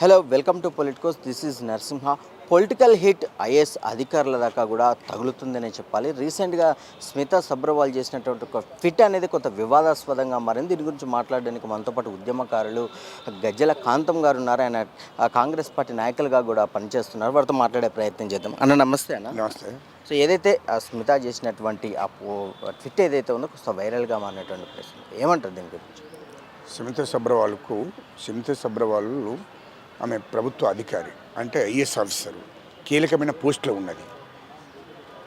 Hello welcome to politicos this is Narasimha political hit IAS అధికారుల దాకా కూడా తగులుతుందనే చెప్పాలి. రీసెంట్గా స్మితా సబ్రవాల్ చేసినటువంటి ఒక ఫిట్ అనేది కొంత వివాదాస్పదంగా మారింది. దీని గురించి మాట్లాడడానికి మనతో పాటు ఉద్యమకారులు గజ్జల కాంతం గారు ఉన్నారు. ఆయన కాంగ్రెస్ పార్టీ నాయకులుగా కూడా పనిచేస్తున్నారు. వారితో మాట్లాడే ప్రయత్నం చేద్దాం. అన్న నమస్తే అన్న. నమస్తే. సో ఏదైతే ఆ స్మిత చేసినటువంటి ఆ ట్విట్ ఏదైతే ఉందో కొంత వైరల్గా మారినటువంటి ప్రశ్న ఏమంటారు దీని గురించి? సుమిత సబ్రవాల్కు సుమిత సబ్రవాళ్ళు ఆమె ప్రభుత్వ అధికారి అంటే ఐఏఎస్ ఆఫీసరు కీలకమైన పోస్టులో ఉన్నది.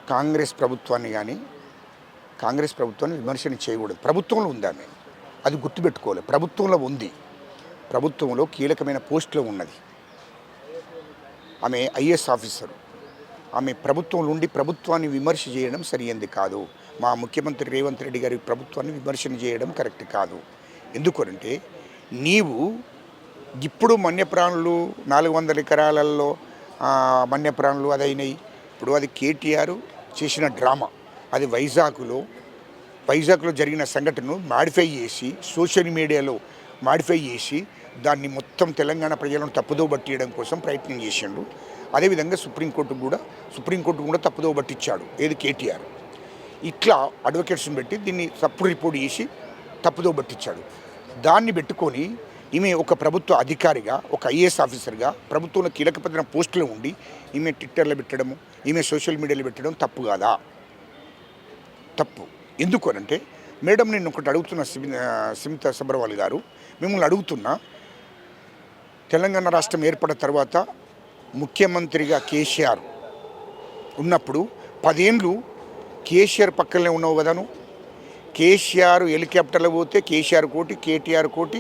కాంగ్రెస్ ప్రభుత్వాన్ని కానీ కాంగ్రెస్ ప్రభుత్వాన్ని విమర్శన చేయకూడదు. ప్రభుత్వంలో ఉంది ఆమె. అది గుర్తుపెట్టుకోవాలి. ప్రభుత్వంలో ఉంది. ప్రభుత్వంలో కీలకమైన పోస్టులో ఉన్నది. ఆమె ఐఏఎస్ ఆఫీసరు. ఆమె ప్రభుత్వంలో ఉండి ప్రభుత్వాన్ని విమర్శ చేయడం సరియంది కాదు. మా ముఖ్యమంత్రి రేవంత్ రెడ్డి గారి ప్రభుత్వాన్ని విమర్శన చేయడం కరెక్ట్ కాదు. ఎందుకనంటే నీవు ఇప్పుడు మన్యప్రాణులు నాలుగు వందల ఎకరాలలో మన్యప్రాణులు అది అయినాయి. ఇప్పుడు అది కేటీఆర్ చేసిన డ్రామా. అది వైజాగ్లో వైజాగ్లో జరిగిన సంఘటనను మాడిఫై చేసి సోషల్ మీడియాలో మాడిఫై చేసి దాన్ని మొత్తం తెలంగాణ ప్రజలను తప్పుదో పట్టియడం కోసం ప్రయత్నం చేసిండు. అదేవిధంగా సుప్రీంకోర్టు కూడా సుప్రీంకోర్టు కూడా తప్పుదో పట్టించాడు ఏది కేటీఆర్. ఇట్లా అడ్వకేట్స్ని పెట్టి దీన్ని తప్పుడు రిపోర్ట్ చేసి తప్పుదో పట్టించాడు దాన్ని పెట్టుకొని ఈమె ఒక ప్రభుత్వ అధికారిగా ఒక ఐఏఎస్ ఆఫీసర్గా ప్రభుత్వంలో కీలకపడిన పోస్టులు ఉండి ఈమె ట్విట్టర్లో పెట్టడము ఈమె సోషల్ మీడియాలో పెట్టడం తప్పు కాదా? తప్పు. ఎందుకు అనంటే మేడం నేను ఒకటి అడుగుతున్న సిమి- సిమిత సబర్వాల్ గారు మిమ్మల్ని అడుగుతున్నా తెలంగాణ రాష్ట్రం ఏర్పడిన తర్వాత ముఖ్యమంత్రిగా కేసీఆర్ ఉన్నప్పుడు పదేండ్లు కేసీఆర్ పక్కనే ఉన్నావు కదాను కేసీఆర్ హెలికాప్టర్లో పోతే కేసీఆర్ కోటి కేటీఆర్ కోటి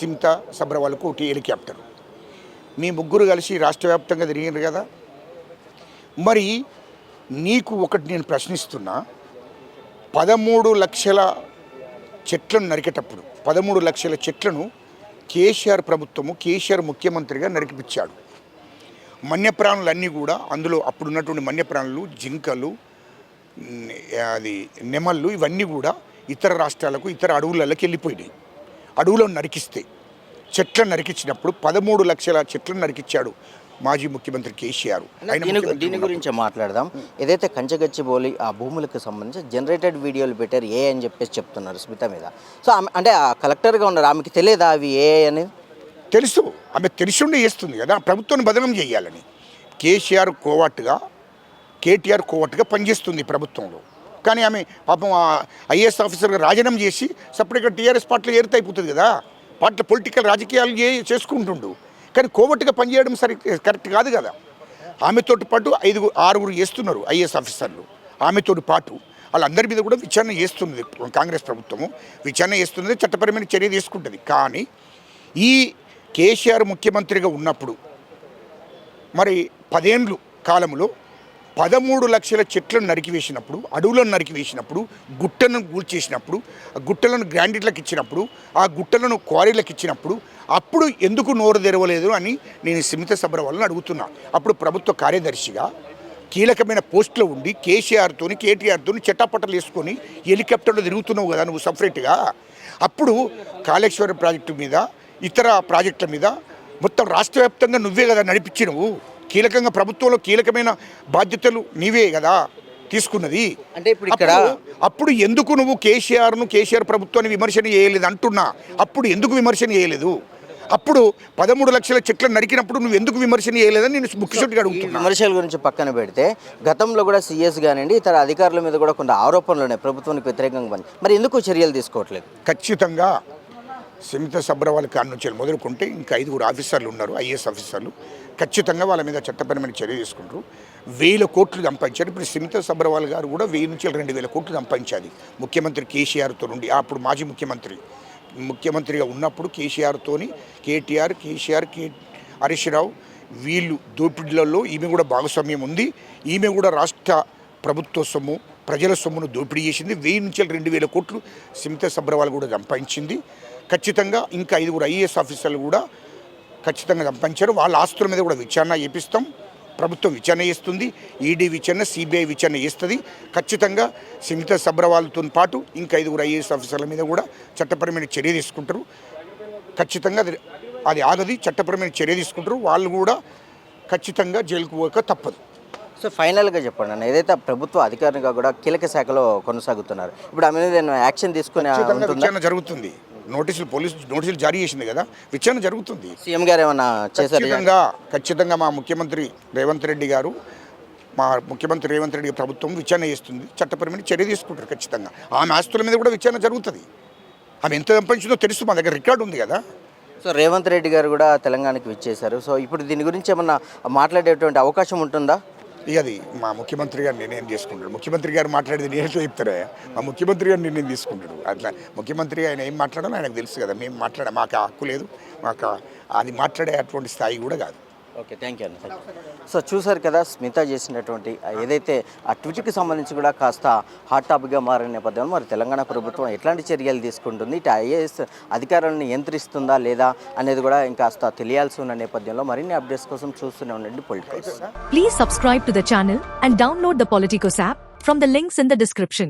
సిమిత సబ్రవాల్ ఒకటి హెలికాప్టర్ మీ ముగ్గురు కలిసి రాష్ట్ర వ్యాప్తంగా తిరిగినారు కదా? మరి నీకు ఒకటి నేను ప్రశ్నిస్తున్నా పదమూడు లక్షల చెట్లను నరికేటప్పుడు పదమూడు లక్షల చెట్లను కేసీఆర్ ప్రభుత్వము కేసీఆర్ ముఖ్యమంత్రిగా నరికిపించాడు. మన్యప్రాణులన్నీ కూడా అందులో అప్పుడున్నటువంటి మన్యప్రాణులు జింకలు అది నెమళ్ళు ఇవన్నీ కూడా ఇతర రాష్ట్రాలకు ఇతర అడవులలోకి వెళ్ళిపోయినాయి. అడవులను నరికిస్తే చెట్లను నరికించినప్పుడు పదమూడు లక్షల చెట్లను నరికించాడు మాజీ ముఖ్యమంత్రి కేసీఆర్. దీని గురించి మాట్లాడదాం. ఏదైతే కంచగచ్చిబోలి ఆ భూములకు సంబంధించి జనరేటెడ్ వీడియోలు పెట్టారు ఏ అని చెప్పేసి చెప్తున్నారు స్మిత మీద. సో ఆమె అంటే ఆ కలెక్టర్గా ఉన్నారు ఆమెకి తెలియదా అవి ఏ అనేది? తెలుసు. ఆమె తెలిసిండే చేస్తుంది కదా ప్రభుత్వాన్ని బదనం చేయాలని. కేసీఆర్ కోవట్టుగా కేటీఆర్ కోవట్టుగా పనిచేస్తుంది ప్రభుత్వంలో. కానీ ఆమె పాపం ఐఏఎస్ ఆఫీసర్గా రాజీనామా చేసి సపరేట్గా టీఆర్ఎస్ పార్టీలో ఏరితే అయిపోతుంది కదా. పార్టీ పొలిటికల్ రాజకీయాలు చే- చేసుకుంటుండు. కానీ కోవట్టుగా పనిచేయడం సరి కరెక్ట్ కాదు కదా. ఆమెతోటి పాటు ఐదుగురు ఆరుగురు చేస్తున్నారు ఐఏఎస్ ఆఫీసర్లు. ఆమెతోటి పాటు వాళ్ళందరి మీద కూడా విచారణ చేస్తున్నది కాంగ్రెస్ ప్రభుత్వము. విచారణ చేస్తున్నది చట్టపరమైన చర్య తీసుకుంటుంది. కానీ ఈ కేసీఆర్ ముఖ్యమంత్రిగా ఉన్నప్పుడు మరి పదేండ్లు కాలంలో పదమూడు లక్షల చెట్లను నరికివేసినప్పుడు అడవులను నరికివేసినప్పుడు గుట్టలను కూల్చేసినప్పుడు ఆ గుట్టలను గ్రాండిట్లకు ఇచ్చినప్పుడు ఆ గుట్టలను క్వారీలకు ఇచ్చినప్పుడు అప్పుడు ఎందుకు నోరు తెరవలేదు అని నేను సిమిత సభ వలన అడుగుతున్నా. అప్పుడు ప్రభుత్వ కార్యదర్శిగా కీలకమైన పోస్టులో ఉండి కేసీఆర్తోని కేటీఆర్తోని చెట్టాపట్టలు వేసుకొని హెలికాప్టర్లో తిరుగుతున్నావు కదా నువ్వు సపరేట్గా. అప్పుడు కాళేశ్వరం ప్రాజెక్టు మీద ఇతర ప్రాజెక్టుల మీద మొత్తం రాష్ట్ర వ్యాప్తంగా నువ్వే కదా నడిపించినవు. కీలకంగా ప్రభుత్వంలో కీలకమైన బాధ్యతలు నీవే కదా తీసుకున్నది. అంటే ఇప్పుడు ఇక్కడ అప్పుడు- ఎందుకు నువ్వు కేసీఆర్ను కేసీఆర్ ప్రభుత్వాన్ని విమర్శన చేయలేదు అంటున్నా? అప్పుడు ఎందుకు విమర్శన చేయలేదు? అప్పుడు పదమూడు లక్షల చెట్లను నరికినప్పుడు నువ్వు ఎందుకు విమర్శన చేయలేదని నేను ముఖ్యమంత్రిగా ఈ అడుగుతున్నా. విమర్శల గురించి పక్కన పెడితే గతంలో కూడా సీఎస్ కానివ్వండి ఇతర అధికారుల మీద కూడా కొంత ఆరోపణలు ఉన్నాయి ప్రభుత్వానికి వ్యతిరేకంగా మరి ఎందుకు చర్యలు తీసుకోవట్లేదు? ఖచ్చితంగా సమిత సబ్రవాల్ కాడ నుంచి మొదలుకుంటే ఇంకా ఐదుగురు ఆఫీసర్లు ఉన్నారు ఐఏఎస్ ఆఫీసర్లు. ఖచ్చితంగా వాళ్ళ మీద చట్టపరమైన చర్య తీసుకుంటారు. వేల కోట్లు సంపాదించారు. ఇప్పుడు సమిత సబ్రవాల్ గారు కూడా వెయ్యి నుంచి రెండు వేల కోట్లు సంపాదించాలి. ముఖ్యమంత్రి కేసీఆర్తో నుండి అప్పుడు మాజీ ముఖ్యమంత్రి ముఖ్యమంత్రిగా ఉన్నప్పుడు కేసీఆర్తోని కేటీఆర్ కేసీఆర్ కే హరీష్ రావు వీళ్ళు దోపిడీలలో ఈమె కూడా భాగస్వామ్యం ఉంది. ఈమె కూడా రాష్ట్ర ప్రభుత్వ సొమ్ము ప్రజల సొమ్మును దోపిడీ చేసింది. వెయ్యి నుంచి రెండు వేల కోట్లు సిమిత సబ్రవాల్ కూడా సంపాదించింది. ఖచ్చితంగా ఇంకా ఐదుగురు ఐఏఎస్ ఆఫీసర్లు కూడా ఖచ్చితంగా సంపాదించారు. వాళ్ళ ఆస్తుల మీద కూడా విచారణ చేపిస్తాం. ప్రభుత్వం విచారణ చేస్తుంది. ఈడీ విచారణ సిబిఐ విచారణ చేస్తుంది. ఖచ్చితంగా సిమిత సబ్రవాల్తో పాటు ఇంకా ఐదుగురు ఐఏఎస్ ఆఫీసర్ల మీద కూడా చట్టపరమైన చర్య తీసుకుంటారు. ఖచ్చితంగా అది అది ఆగది. చట్టపరమైన చర్య తీసుకుంటారు. వాళ్ళు కూడా ఖచ్చితంగా జైలుకు పోక తప్పదు. సో ఫైనల్గా చెప్పండి అన్న. ఏదైతే ప్రభుత్వ అధికారిగా కూడా కీలక శాఖలో కొనసాగుతున్నారు. ఇప్పుడు ఆమె మీద యాక్షన్ తీసుకునే విచారణ జరుగుతుంది. నోటీసులు పోలీసు నోటీసులు జారీ చేసింది కదా విచారణ జరుగుతుంది. సీఎం గారు ఏమైనా చేశారు? ఖచ్చితంగా ఖచ్చితంగా మా ముఖ్యమంత్రి రేవంత్ రెడ్డి గారు మా ముఖ్యమంత్రి రేవంత్ రెడ్డి ప్రభుత్వం విచారణ చేస్తుంది. చట్టపరమైన చర్య తీసుకుంటారు ఖచ్చితంగా. ఆమె ఆస్తుల మీద కూడా విచారణ జరుగుతుంది. ఆమె ఎంత సంపాదించిందో తెలుసు మా దగ్గర రికార్డు ఉంది కదా. సో రేవంత్ రెడ్డి గారు కూడా తెలంగాణకి విచ్చేశారు. సో ఇప్పుడు దీని గురించి ఏమన్నా మాట్లాడేటువంటి అవకాశం ఉంటుందా? ఇక అది మా ముఖ్యమంత్రి గారు నిర్ణయం చేసుకుంటాడు ముఖ్యమంత్రి గారు మాట్లాడేది నేను చెప్తారా? మా ముఖ్యమంత్రి గారు నిర్ణయం తీసుకుంటాడు. అట్లా ముఖ్యమంత్రి ఆయన ఏం మాట్లాడాలో ఆయనకు తెలుసు కదా. మేము మాట్లాడ మాకు హక్కు లేదు. మాకు అది మాట్లాడే అటువంటి స్థాయి కూడా కాదు. ఓకే థ్యాంక్ యూ అన్న యూ సో చూసారు కదా స్మిత చేసినటువంటి ఏదైతే ఆ ట్విట్కి సంబంధించి కూడా కాస్త హాట్ టాపిక్గా మారిన నేపథ్యంలో మరి తెలంగాణ ప్రభుత్వం ఎట్లాంటి చర్యలు తీసుకుంటుంది? ఇటు ఐఏఎస్ అధికారులను నియంత్రిస్తుందా లేదా అనేది కూడా ఇంకాస్త తెలియాల్సి ఉన్న నేపథ్యంలో మరిన్ని అప్డేట్స్ కోసం చూస్తూనే ఉండండి politicals Please subscribe to the channel and download the Politicos app from the links in the description.